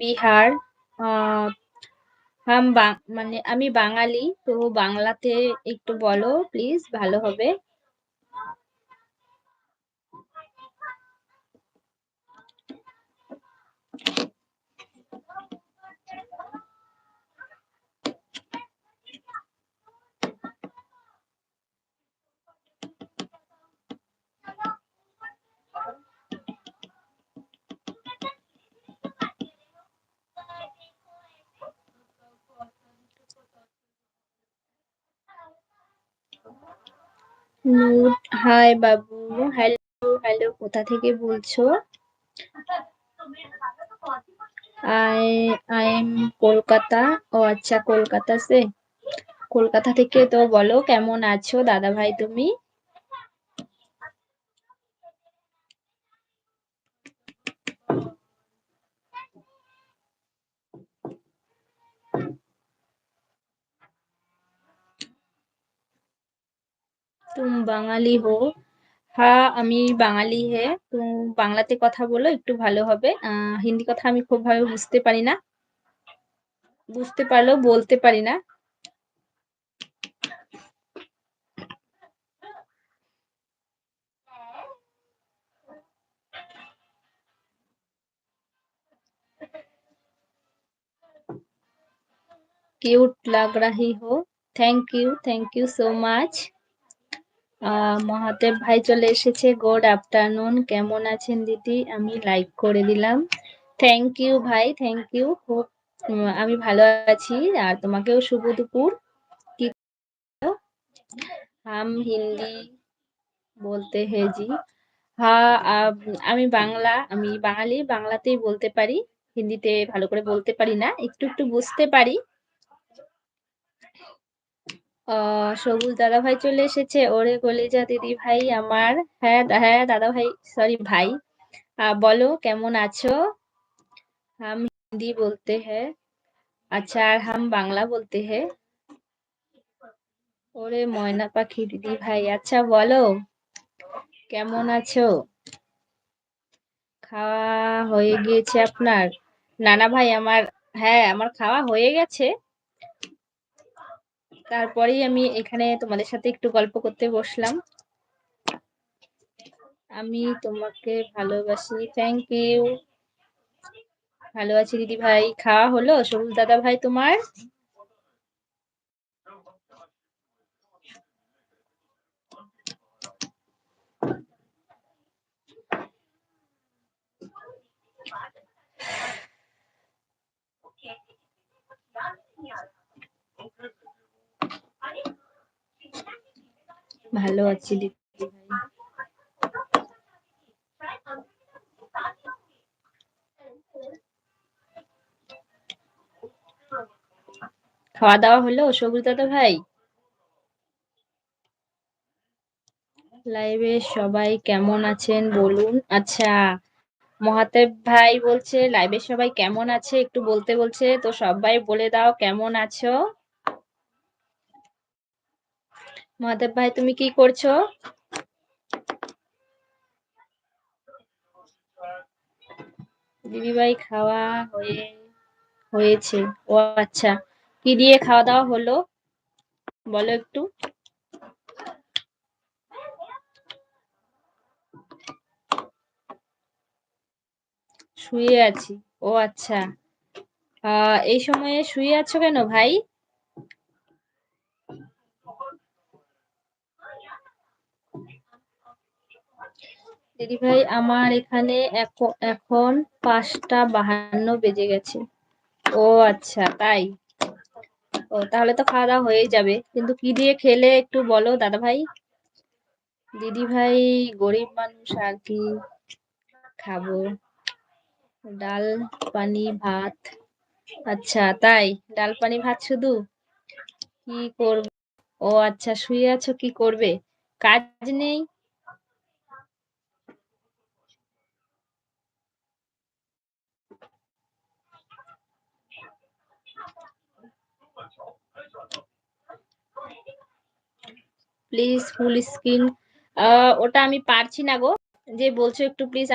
বিহার। হাম মানে আমি বাঙালি। তো বাংলাতে একটু বলো প্লিজ ভালো হবে। হাই বাবু। হ্যালো, হ্যালো কোথা থেকে বলছো? I I am Kolkata. ও আচ্ছা কলকাতা সে। কলকাতা থেকে তো বলো কেমন আছো দাদা ভাই তুমি? তুম বাঙালি হো? হ্যাঁ, আমি বাঙালি হে তো বাংলাতে কথা বলো একটু ভালো হবে। হিন্দি কথা আমি খুব ভাবে বুঝতে পারি না। বুঝতে পারলেও বলতে পারি না। কিউট লাগ রাহি হো। Thank you, thank you so much. Mahadev ভাই চলে এসেছে। Good afternoon. কেমন আছেন দিদি? আমি লাইক করে দিলাম। থ্যাংক ইউ ভাই, থ্যাংক ইউ। খুব আমি ভালো আছি। আর তোমাকেও শুভ দুপুর। কি হাম হিন্দি বলতে হে জি। হ্যাঁ, আমি বাংলা, আমি বাঙালি। বাংলাতেই বলতে পারি। হিন্দিতে ভালো করে বলতে পারি না। একটু, একটু বুঝতে পারি। সবুজ দাদাভাই চলে এসেছে। ওরে কলিজা দিদি ভাই আমার। হ্যাঁ, হ্যাঁ দাদাভাই সরি ভাই। বলো কেমন আছো? হাম হিন্দি বলতে হ্যাঁ। আচ্ছা আর হাম বাংলা বলতে হ্যাঁ। ওরে ময়না পাখি দিদি ভাই। আচ্ছা বলো কেমন আছো? খাওয়া হয়ে গিয়েছে আপনার? না, না ভাই আমার হ্যাঁ, আমার খাওয়া হয়ে গেছে। তারপরেই আমি এখানে তোমাদের সাথে একটু গল্প করতে বসলাম। আমি তোমাকে ভালোবাসি। Thank you. ভালো আছি দিদি ভাই। খাওয়া হলো সবুজ দাদা ভাই তোমার? ভালো আছি দিদি ভাই। খাওয়া দাওয়া হলো সবুজ দাদা ভাই? লাইভে সবাই কেমন আছেন বলুন? আচ্ছা মহাদেব ভাই বলছে, লাইভে সবাই কেমন আছে একটু বলতে বলছে। তো সবাই বলে দাও কেমন আছো? মহাদেব ভাই, তুমি কি করছ? দিদিভাই খাওয়া হয়ে, হয়েছে। ও আচ্ছা। কি দিয়ে খাওয়া দাওয়া হলো? বলো একটু। শুয়ে আছি। ও আচ্ছা। এই সময়ে শুয়ে আছো কেন ভাই? দিদিভাই আমার এখানে এখ এখন ৫টা ৫২ বেজে গেছে। ও আচ্ছা তাই? ও তাহলে তো খাওয়া দাওয়া হয়েই যাবে। কিন্তু কি দিয়ে খেলে একটু বলো দাদাভাই? দিদিভাই গরিব মানুষ আর কি খাব? ডাল, পানি, ভাত। আচ্ছা তাই? ডাল, পানি, ভাত শুধু? কি করব ও আচ্ছা শুয়ে আছো কি করবে? কাজ নেই? প্লিজ ফুল স্ক্রিন ওটা আমি পারছি না গো। যে বলছো একটু প্লিজ